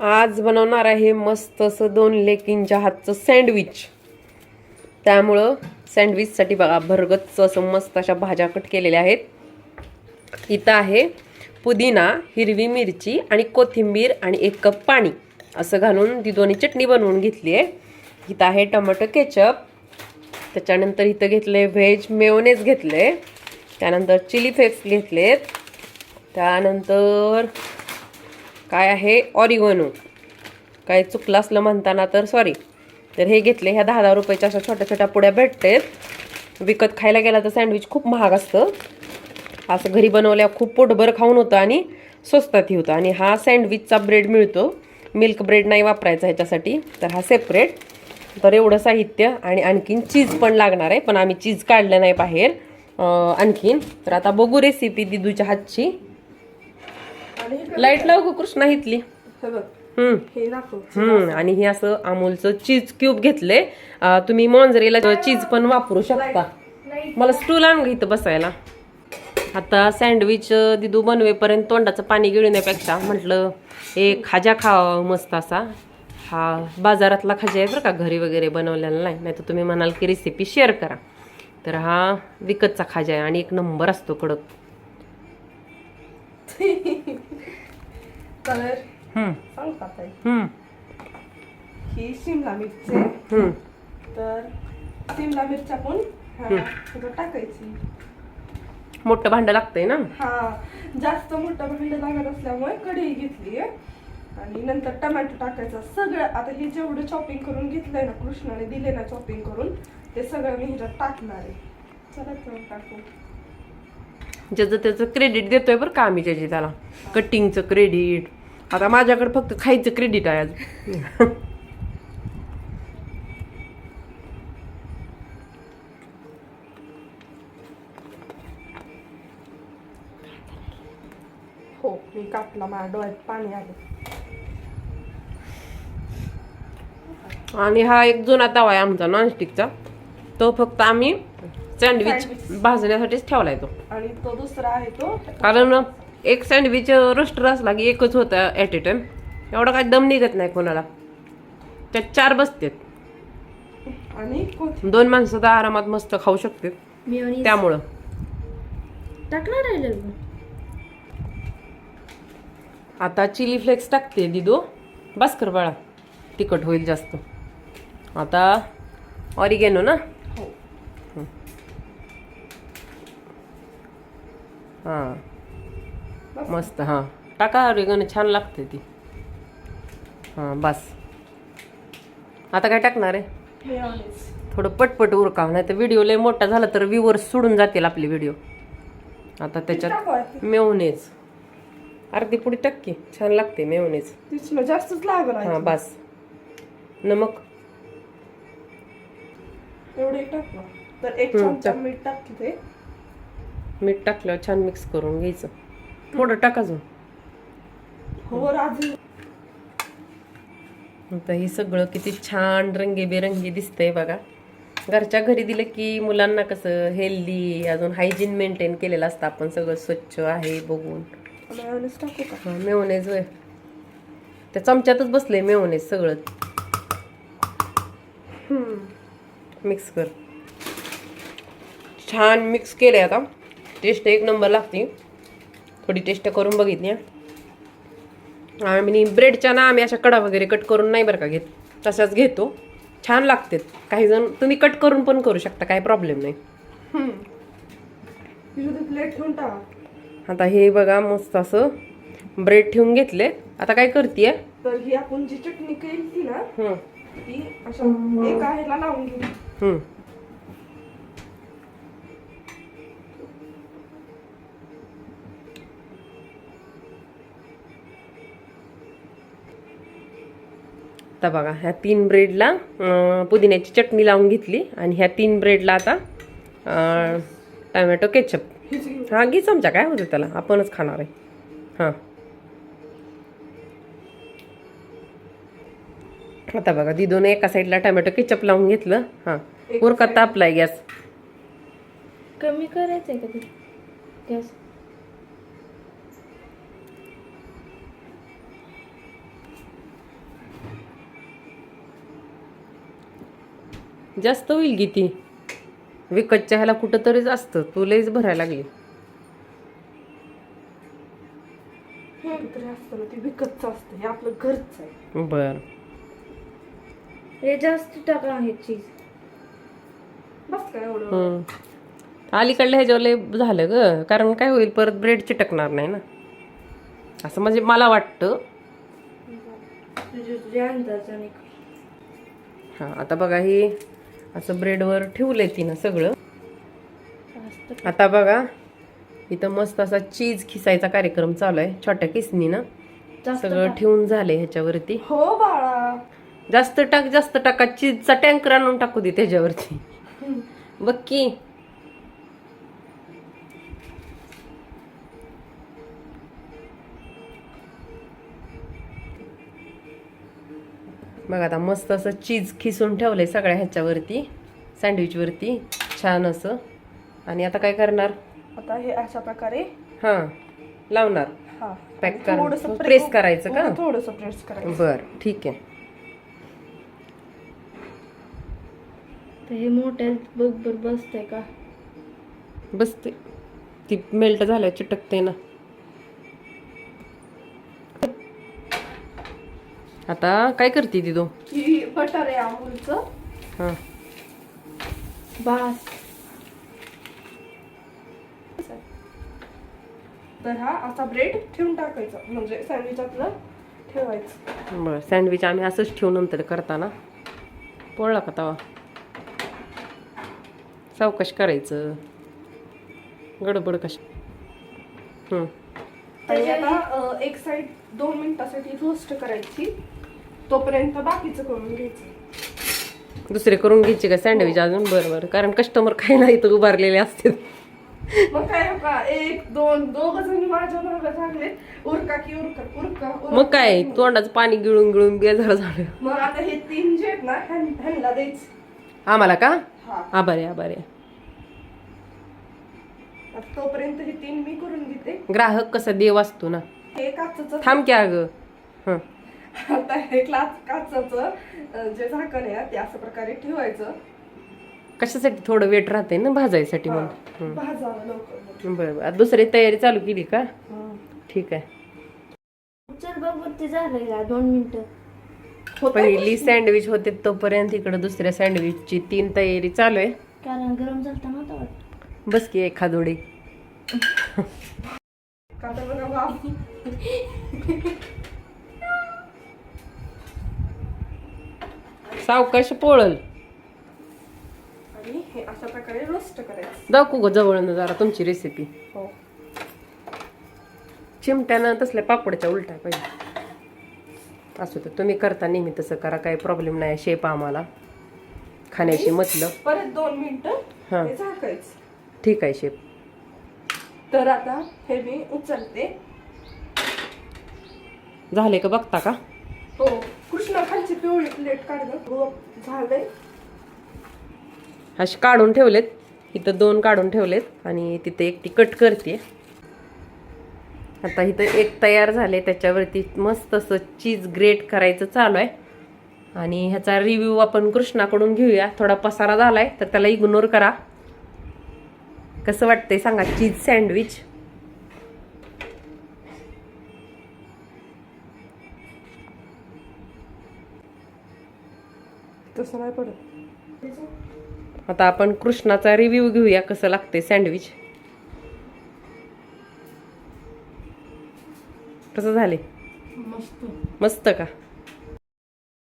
आज बनवणार आहे मस्त असं दोन लेकींच्या हातचं सँडविच. त्यामुळं सँडविचसाठी बघा भरगतचं असं मस्त अशा भाज्या कट केलेल्या आहेत. इथं आहे पुदिना हिरवी मिरची आणि कोथिंबीर आणि एक कप पाणी. असं घालून ती दोन्ही चटणी बनवून घेतली आहे. इथं आहे टोमॅटो केचप. त्याच्यानंतर इथं घेतले व्हेज मेयोनेज घेतले त्यानंतर चिली फ्लेक्स घेतलेत. त्यानंतर काय आहे? ऑरिगोनो काय चुकलं असलं म्हणताना तर सॉरी तर हे घेतले ह्या दहा दहा रुपयाच्या अशा छोट्या छोट्या पुड्या भेटतात. विकत खायला गेला तर सँडविच खूप महाग असतं. असं घरी बनवल्या खूप पोटभर खाऊन होतं आणि स्वस्तातही होतं. आणि हा सँडविचचा ब्रेड मिळतो. मिल्क ब्रेड नाही वापरायचा ह्याच्यासाठी तर हा सेपरेट तर एवढं साहित्य आणि आणखीन चीज पण लागणार आहे पण आम्ही चीज काढलं नाही बाहेर. आणखीन. तर आता बघू रेसिपी दिदूच्या हातची. लाइट लावू कृष्णा इथली? हे हम्म. हे आणि हे असं अमूलचं चीज क्यूब घेतले अं, तुम्ही मॉन्झरेला चीज पण वापरू शकता. मला स्टूल आण इथं बसायला. आता सँडविच दिदू बनवेपर्यंत तोंडाचं पाणी गिळण्यापेक्षा म्हटलं एक खाजा खावा मस्त असा. हा बाजारातला खाजा आहे बरं का घरी वगैरे बनवलेला नाही. नाही तर तुम्ही म्हणाल की रेसिपी शेअर करा. तर हा विकतचा खाजा आहे आणि एक नंबर असतो कडक. कलर सांग का ताई ही शिमला मिरची. हम्म. तर शिमला मिरच्या पण हा, त्याच्यात टाकायची. मोठं भांडं लागतंय ना? हा. जास्त मोठं भांड लागत असल्यामुळे कढई घेतली आणि नंतर टमॅटो टाकायचा. सगळं आता हे जेवढं चॉपिंग करून घेतलंय ना कृष्णाने दिले ना चॉपिंग करून ते सगळं मी ह्याच्यात टाकणार आहे. चला तर टाकू. ज्याचं त्याचं क्रेडिट देतोय बरं का आम्ही त्याची त्याला. कटिंगचं क्रेडिट आता माझ्याकडे फक्त खायचं क्रेडिट आहे आज. हो मी कापला माझ्या डोळ्यात पाणी आलं. आणि हा एक जुना तवा आहे आमचा नॉनस्टिकचा तो फक्त आम्ही सँडविच. भाजण्यासाठीच ठेवलाय तो. आणि तो दुसरा आहे तो. कारण एक सँडविच रोस्टर असला की एकच होतं ॲट ए टाइम एवढा काय दम निघत नाही कोणाला. त्यात चार बसतात. आणि दोन माणसं तर आरामात मस्त खाऊ मेयोनीज. त्यामुळं. टाकणार आहे आता चिली फ्लेक्स टाकते दिदो. बस कर बाळा तिखट होईल जास्त. आता ऑरिगेनो ना? हो. मस्त हां. टाका ऑरिगेनो छान लागते ती. हां बस. आता काय टाकणार आहे? थोडं पटपट उरकावं नाही तर व्हिडिओ लय मोठा झाला तर व्ह्यूवर सोडून जातील आपले व्हिडिओ. आता त्याच्यात मेवनेज अर्धी पुडी टक्की छान लागते तिथलं जास्तच लागल हां बस. नमक. एवढे टाकलं तर एक चमचा टाक. मीठ टाकते. मीठ टाकल्यावर छान मिक्स करून घ्यायचं. थोडं टाका अजून. हो राजू. आता हे सगळं किती छान रंगीबेरंगी दिसतंय बघा. घरच्या घरी दिलं की मुलांना कसं हेल्दी अजून हायजीन मेंटेन केलेलं असतं आपण सगळं स्वच्छ आहे बघून. मेवनेज वय त्या चमच्यातच बसले मेवनेज सगळं. मिक्स कर. छान मिक्स केले आता. टेस्ट एक नंबर लागते. थोडी टेस्ट करून बघितली हं. आणि ब्रेडच्या ना आम्ही अशा कडा वगैरे कट करून नाही बरं का घेत. तशाच घेतो. छान लागते काही जण तुम्ही कट करून पण करू शकता काही प्रॉब्लेम नाही. आता हे बघा मस्त असं ब्रेड ठेवून घेतले. आता काय करते तर ही आपण जी चटणी केली ना ती अशा लावून आता बघा ह्या तीन ब्रेडला पुदिन्याची चटणी लावून घेतली आणि ह्या तीन ब्रेडला आता टमॅटो केचप. हा घे चमचा काय होतं त्याला? आपणच खाणार आहे. हां. आता बघा दिदून एका साईडला टमॅटो केचप लावून घेतलं. हां. उरका तापलाय गॅस. कमी करायचं आहे का ते? गॅस? जास्त होईल किती विकतच्या ह्याला कुठं तरीच असतं तू लईच भरायला लागली. ते हे बर. हे जास्त टाका चीज बस काय एवढं. अलीकडल्या ह्याच्यावर लय झालं ग. कारण काय होईल परत ब्रेड चिटकणार नाही ना. असं म्हणजे मला वाटतं. अंदाजाने हां आता बघा ही असं ब्रेडवर ठेवलंय तिनं सगळं. आता बघा इथं मस्त असा चीज खिसायचा कार्यक्रम चालू आहे छोट्या किसनीनं. सगळं. ठेवून झालंय ह्याच्यावरती. हो बाळा. जास्त टाक जास्त टाका चीजचा टँकर आणून टाकू दे त्याच्यावरती. बघ बघा आता मस्त असं चीज खिसून ठेवलंय सगळ्या ह्याच्यावरती सँडविचवरती छान असं. आणि आता काय करणार? आता हे अशा प्रकारे हां लावणार. हा. Pack कर- थोडंसं press करायचं का? थोडस प्रेस करायचं. बर ठीक आहे. तर हे मोठ्या बरोबर बसतंय का? बसते ती मेल्ट झाल्या चिटकते ना. आता काय करते ती तू? ही बटर आहे अमूलचं हां. बास तर हा असा ब्रेड ठेवून टाकायचा. म्हणजे सँडविच आपलं ठेवायचं. बरं सँडविच आम्ही असंच ठेवून नंतर करताना. पोळला का तवा? सावकाश करायचं. गडबड कशी? हं. आणि आता अं, एक साइड दोन मिनिटासाठी रोस्ट करायची. तोपर्यंत बाकीचं करून घ्यायचं. दुसरे करून घ्यायचे का सँडविच अजून? बरं बरं. कारण कस्टमर खायला इथं उभारलेले असते मग काय हो का? एक दोन दोघ जण माझ्या मागे लागले उरका की उरका उरका उरका. मग काय? तोंडाचं पाणी गिळून गिळून बेजार झालं. मग आता हे तीन जे आहेत ना ह्यां- ह्यांना द्यायचं. आम्हाला का? हा. आभारी आभारी आता तोपर्यंत हे तीन मी करून घेते. ग्राहक कसा देव असतो ना. हे काचचं थांब की अगं. हं. आता हे क्लास काचचं जे झाकण आहे ते अशा प्रकारे ठेवायचं. कशासाठी? थोडं वेट राहते ना भाजायसाठी हा. म्हणून भाजावं लवकर बरं बरं. आता दुसरी तयारी चालू केली का? ठीक आहे. चल बघ ते झालं का दोन मिनिटं. पहिली सँडविच होते तोपर्यंत इकडं दुसऱ्या सँडविचची तीन तयारी चालू आहे. कारण गरम झालता वाटत बस की एखादोडी का तर बघा बाबू सावकाश पोळल. आणि हे अशा प्रकारे रोस्ट करायचं. दाखवू गो जवळनं जरा तुमची रेसिपी हो. चिमट्यानं तसल्या पापडच्या उलट्या पाहिजे. असू तर तुम्ही करता नेहमी तसं करा काही प्रॉब्लेम नाही शेप आम्हाला. खाण्याशी मतलब. परत दोन मिनिटं हा. हे झाकायचं. ठीक आहे शेप तर आता हे मी उचलते. झाले का बघता का? हो. कृष्णा खालची पिवळी प्लेट काढलं. झालंय. असे काढून ठेवलेत. इथं दोन काढून ठेवलेत आणि तिथे एक ती कट करते आता इथं एक तयार झाले त्याच्यावरती मस्त असं चीज ग्रेट करायचं चालू आहे. आणि ह्याचा रिव्ह्यू आपण कृष्णाकडून घेऊया. थोडा पसारा झाला आहे तर त्याला इग्नोर करा. कसं वाटतंय सांगा? चीज सँडविच तसं नाही पडत. आता आपण कृष्णाचा रिव्ह्यू घेऊया कसं लागतंय सँडविच कसं झाले मस्त. मस्त का?